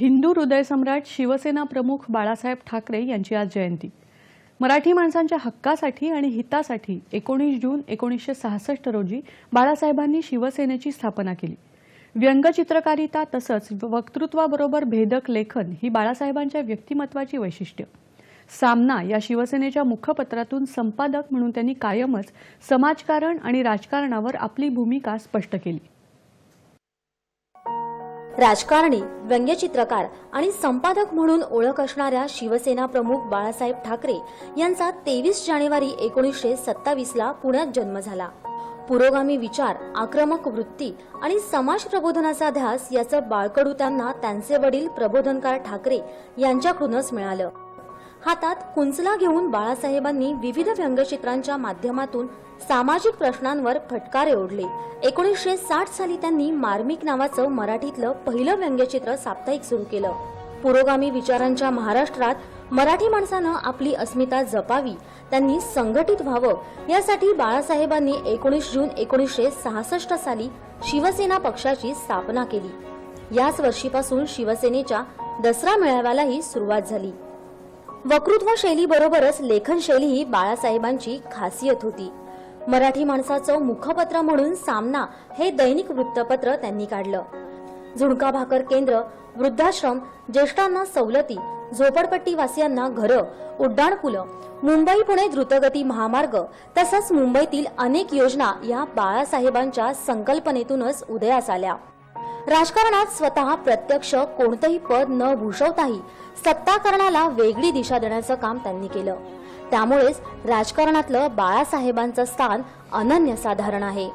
हिंदू हृदयसम्राट शिवसेना प्रमुख बाळासाहेब ठाकरे यांची आज जयंती. मराठी माणसांच्या हक्कासाठी आणि हितासाठी एकोणीस जून एकोणीसशे सहासष्ट रोजी बाळासाहेबांनी शिवसेनेची स्थापना केली. व्यंगचित्रकारिता तसंच वक्तृत्वाबरोबर भेदक लेखन ही बाळासाहेबांच्या व्यक्तिमत्वाची वैशिष्ट्य. सामना या शिवसेनेच्या मुखपत्रातून संपादक म्हणून त्यांनी कायमच समाजकारण आणि राजकारणावर आपली भूमिका स्पष्ट केली. राजकारणी व्यंग्यचित्रकार आणि संपादक म्हणून ओळख असणाऱ्या शिवसेना प्रमुख बाळासाहेब ठाकरे यांचा तेवीस जानेवारी एकोणीसशे सत्तावीस ला पुण्यात जन्म झाला. पुरोगामी विचार आक्रमक वृत्ती आणि समाज प्रबोधनाचा ध्यास याचं बाळकडू त्यांना त्यांचे वडील प्रबोधनकार ठाकरे यांच्याकडूनच मिळालं. हातात कुंचला घेऊन बाळासाहेबांनी विविध व्यंगचित्रांच्या माध्यमातून सामाजिक प्रश्नांवर फटकारे ओढले. एकोणीसशे साठ साली त्यांनी मार्मिक नावाचं मराठीतलं पहिलं व्यंगचित्र साप्ताहिक सुरू केलं. पुरोगामी विचारांच्या महाराष्ट्रात मराठी माणसानं आपली अस्मिता जपावी त्यांनी संघटित व्हावं यासाठी बाळासाहेबांनी एकोणीस जून एकोणीसशे सहासष्ट साली शिवसेना पक्षाची स्थापना केली. याच वर्षीपासून शिवसेनेच्या दसरा मेळाव्यालाही सुरुवात झाली. वक्तृत्व शैलीबरोबरच लेखन शैली ही बाळासाहेबांची खासियत होती. मराठी माणसाचं मुखपत्र म्हणून सामना हे दैनिक वृत्तपत्र त्यांनी काढलं. झुणका भाकर केंद्र वृद्धाश्रम ज्येष्ठांना सवलती झोपडपट्टीवासियांना घरं उड्डाणपुलं मुंबई पुणे द्रुतगती महामार्ग तसंच मुंबईतील अनेक योजना या बाळासाहेबांच्या संकल्पनेतूनच उदयास आल्या. राजकारणात स्वतः प्रत्यक्ष कोणतंही पद न भूषवताही सत्ताकरणाला वेगळी दिशा देण्याचं काम त्यांनी केलं. त्यामुळेच राजकारणातलं बाळासाहेबांचं स्थान अनन्यसाधारण आहे.